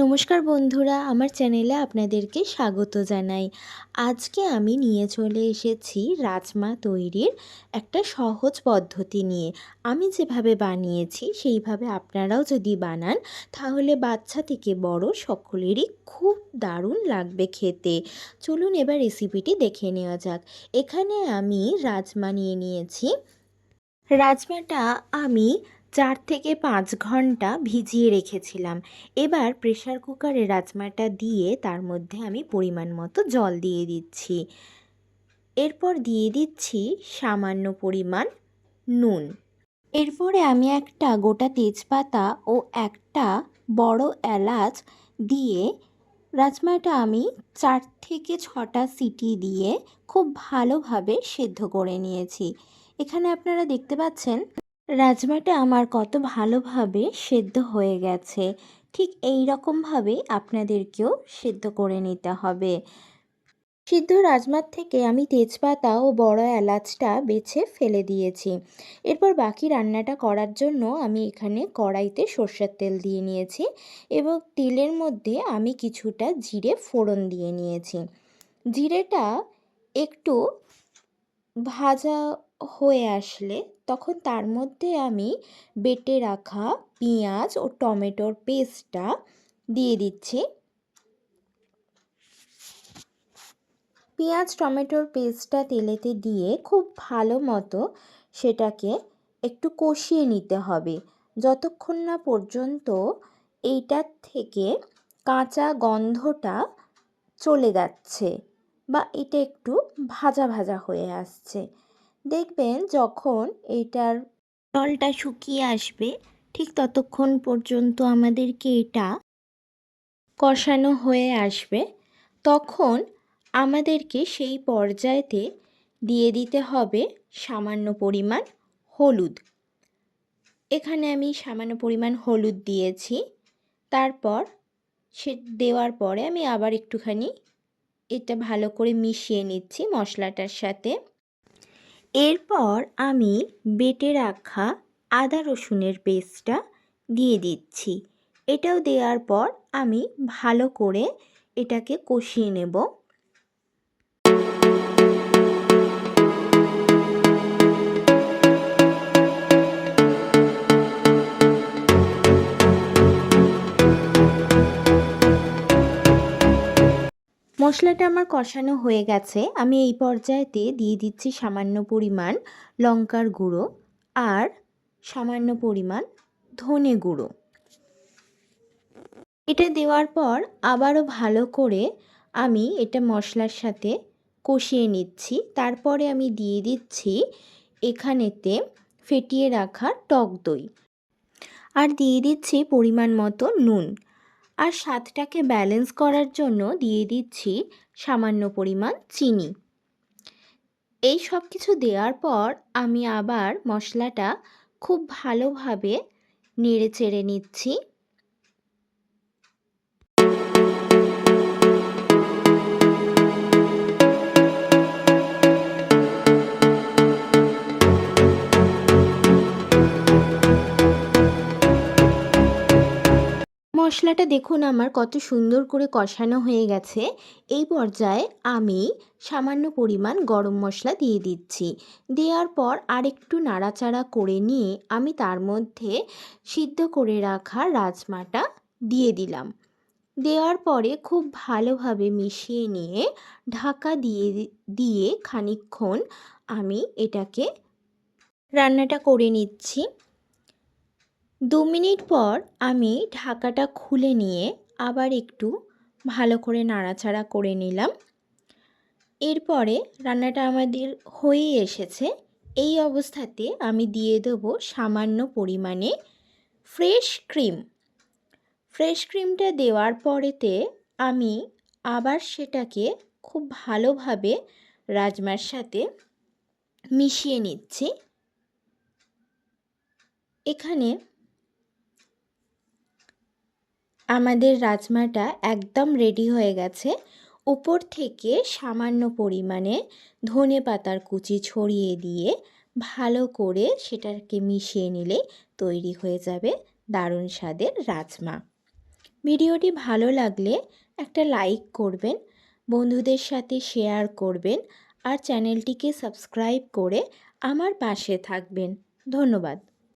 নমস্কার বন্ধুরা, আমার চ্যানেলে আপনাদেরকে স্বাগত জানাই। আজকে আমি নিয়ে চলে এসেছি রাজমা তৈরির একটা সহজ পদ্ধতি নিয়ে। আমি যেভাবে বানিয়েছি, সেইভাবে আপনারাও যদি বানান, তাহলে বাচ্চা থেকে বড় সকলেরই খুব দারুণ লাগবে খেতে। চলুন এবার রেসিপিটি দেখে নেওয়া যাক। এখানে আমি রাজমা নিয়ে নিয়েছি। রাজমাটা আমি চার থেকে পাঁচ ঘণ্টা ভিজিয়ে রেখেছিলাম। এবার প্রেশার কুকারে রাজমাটা দিয়ে তার মধ্যে আমি পরিমাণ মতো জল দিয়ে দিচ্ছি। এরপর দিয়ে দিচ্ছি সামান্য পরিমাণ নুন। এরপরে আমি একটা গোটা তেজপাতা ও একটা বড় এলাচ দিয়ে রাজমাটা আমি চার থেকে ছটা সিটি দিয়ে খুব ভালোভাবে সেদ্ধ করে নিয়েছি। এখানে আপনারা দেখতে পাচ্ছেন রাজমাটা আমার কত ভালোভাবে সেদ্ধ হয়ে গেছে। ঠিক এই রকমভাবেই আপনাদেরকেও সেদ্ধ করে নিতে হবে। সিদ্ধ রাজমার থেকে আমি তেজপাতা ও বড় এলাচটা বেছে ফেলে দিয়েছি। এরপর বাকি রান্নাটা করার জন্য আমি এখানে কড়াইতে সর্ষের তেল দিয়ে নিয়েছি এবং তেলের মধ্যে আমি কিছুটা জিরে ফোড়ন দিয়ে নিয়েছি। জিরেটা একটু ভাজা হয়ে আসলে, তখন তার মধ্যে আমি বেটে রাখা পেঁয়াজ ও টমেটোর পেস্টটা দিয়ে দিচ্ছি। পেঁয়াজ, টমেটোর পেস্টটা তেলেতে দিয়ে খুব ভালো মতো সেটাকে একটু কষিয়ে নিতে হবে। যতক্ষণ না পর্যন্ত এইটার থেকে কাঁচা গন্ধটা চলে যাচ্ছে বা এটা একটু ভাজা ভাজা হয়ে আসছে। দেখবেন যখন এটার জলটা শুকিয়ে আসবে, ঠিক ততক্ষণ পর্যন্ত আমাদেরকে এটা কষানো হয়ে আসবে, তখন আমাদেরকে সেই পর্যায়েতে দিয়ে দিতে হবে সামান্য পরিমাণ হলুদ। এখানে আমি সামান্য পরিমাণ হলুদ দিয়েছি। তারপর সে দেওয়ার পরে আমি আবার একটুখানি এটা ভালো করে মিশিয়ে নিচ্ছি মশলাটার সাথে। এরপর আমি বেটে রাখা আদা রসুনের পেস্টটা দিয়ে দিচ্ছি। এটাও দেওয়ার পর আমি ভালো করে এটাকে কষিয়ে নেব। মশলাটা আমার কষানো হয়ে গেছে। আমি এই পর্যায়েতে দিয়ে দিচ্ছি সামান্য পরিমাণ লঙ্কার গুঁড়ো আর সামান্য পরিমাণ ধনে গুঁড়ো। এটা দেওয়ার পর আবারও ভালো করে আমি এটা মশলার সাথে কষিয়ে নিচ্ছি। তারপরে আমি দিয়ে দিচ্ছি এখানেতে ফেটিয়ে রাখা টক দই। আর দিয়ে দিচ্ছি পরিমাণ মতো নুন। আর স্বাদটাকে ব্যালেন্স করার জন্য দিয়ে দিচ্ছি সামান্য পরিমাণ চিনি। এই সব কিছু দেওয়ার পর আমি আবার মশলাটা খুব ভালোভাবে নেড়ে চেড়ে নিচ্ছি। মশলাটা দেখুন আমার কত সুন্দর করে কষানো হয়ে গেছে। এই পর্যায়ে আমি সামান্য পরিমাণ গরম মশলা দিয়ে দিচ্ছি। দেওয়ার পর আরেকটু নাড়াচাড়া করে নিয়ে আমি তার মধ্যে সিদ্ধ করে রাখা রাজমাটা দিয়ে দিলাম। দেওয়ার পরে খুব ভালোভাবে মিশিয়ে নিয়ে ঢাকা দিয়ে দিয়ে খানিকক্ষণ আমি এটাকে রান্নাটা করে নিচ্ছি। দু মিনিট পর আমি ঢাকাটা খুলে নিয়ে আবার একটু ভালো করে নাড়াচাড়া করে নিলাম। এরপরে রান্নাটা আমাদের হয়েই এসেছে। এই অবস্থাতে আমি দিয়ে দেবো সামান্য পরিমাণে ফ্রেশ ক্রিম। ফ্রেশ ক্রিমটা দেওয়ার পরেতে আমি আবার সেটাকে খুব ভালোভাবে রাজমার সাথে মিশিয়ে নিচ্ছি। এখানে আমাদের রাজমাটা একদম রেডি হয়ে গেছে। উপর থেকে সামান্য পরিমাণে ধনে পাতার কুচি ছড়িয়ে দিয়ে ভালো করে সেটাকে মিশিয়ে নিলে তৈরি হয়ে যাবে দারুণ স্বাদের রাজমা। ভিডিওটি ভালো লাগলে একটা লাইক করবেন, বন্ধুদের সাথে শেয়ার করবেন আর চ্যানেলটিকে সাবস্ক্রাইব করে আমার পাশে থাকবেন। ধন্যবাদ।